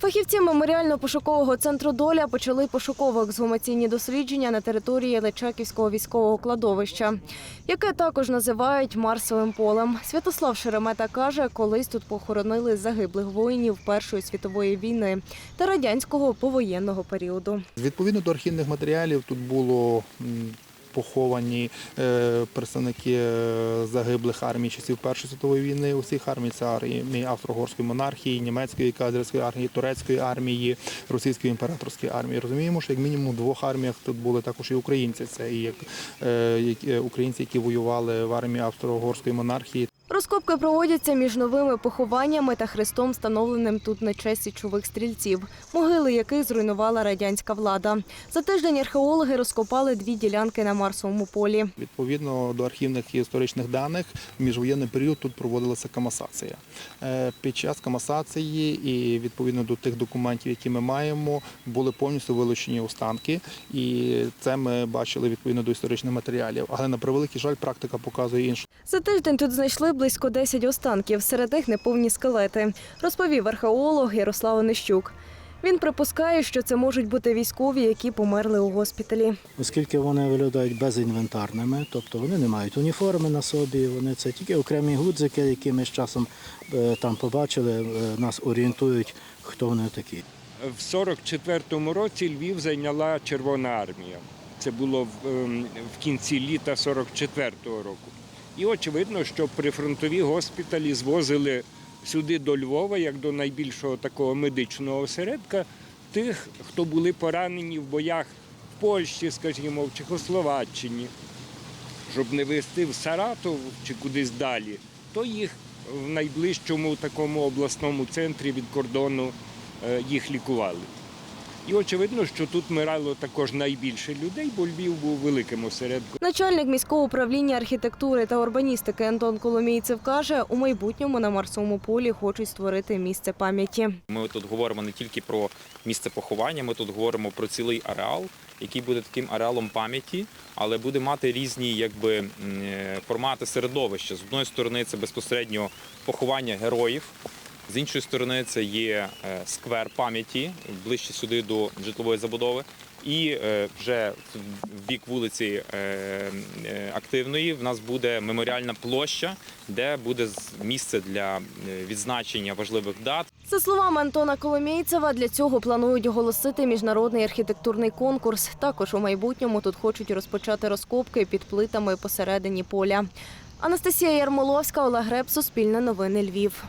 Фахівці меморіально-пошукового центру Доля почали пошуково-ексгумаційні дослідження на території Личаківського військового кладовища, яке також називають Марсовим полем. Святослав Шеремета каже, колись тут похоронили загиблих воїнів Першої світової війни та радянського повоєнного періоду. Відповідно до архівних матеріалів тут було поховані е, представники е, загиблих армій часів Першої світової війни, усіх армій, це армії Австро-Угорської монархії, німецької казарської армії, турецької армії, російської імператорської армії. Розуміємо, що як мінімум в двох арміях тут були також і українці. Це і як е, українці, які воювали в армії Австро-Угорської монархії, Розкопки проводяться між новими похованнями та хрестом, встановленим тут на честь січових стрільців, могили яких зруйнувала радянська влада. За тиждень археологи розкопали дві ділянки на Марсовому полі. Відповідно до архівних і історичних даних, в міжвоєнний період тут проводилася камасація. Е, Під час камасації і відповідно до тих документів, які ми маємо, були повністю вилучені останки, і це ми бачили відповідно до історичних матеріалів. Але на превеликий жаль, практика показує інше. За тиждень тут знайшли близько 10 останків, серед них неповні скелети, розповів археолог Ярослав Онищук. Він припускає, що це можуть бути військові, які померли у госпіталі. оскільки вони виглядають безінвентарними, тобто вони не мають уніформи на собі, вони це тільки окремі гудзики, які ми з часом е, там побачили, е, нас орієнтують, хто вони такі. В 44-му році Львів зайняла Червона армія. Це було в, ем, в кінці літа 44-го року. І очевидно, що прифронтові госпіталі звозили сюди до Львова, як до найбільшого такого медичного осередка, тих, хто були поранені в боях в Польщі, скажімо, в Чехословаччині, щоб не везти в Саратов чи кудись далі, то їх в найближчому такому обласному центрі від кордону е, їх лікували. І очевидно, що тут мирало також найбільше людей, бо Львів був великим осередком. Начальник міського управління архітектури та урбаністики Антон Коломійцев каже, у майбутньому на Марсовому полі хочуть створити місце пам'яті. Ми тут говоримо не тільки про місце поховання, ми тут говоримо про цілий ареал, який буде таким ареалом пам'яті, але буде мати різні якби, е, формати середовища. З одної сторони, це безпосередньо поховання героїв. З іншої сторони, це є е, сквер пам'яті ближче сюди до житлової забудови. І е, вже в бік вулиці е, активної в нас буде меморіальна площа, де буде місце для відзначення важливих дат. За словами Антона Коломійцева, для цього планують оголосити міжнародний архітектурний конкурс. Також у майбутньому тут хочуть розпочати розкопки під плитами посередині поля. Анастасія Ярмоловська, Олег Греб, Суспільне новини Львів.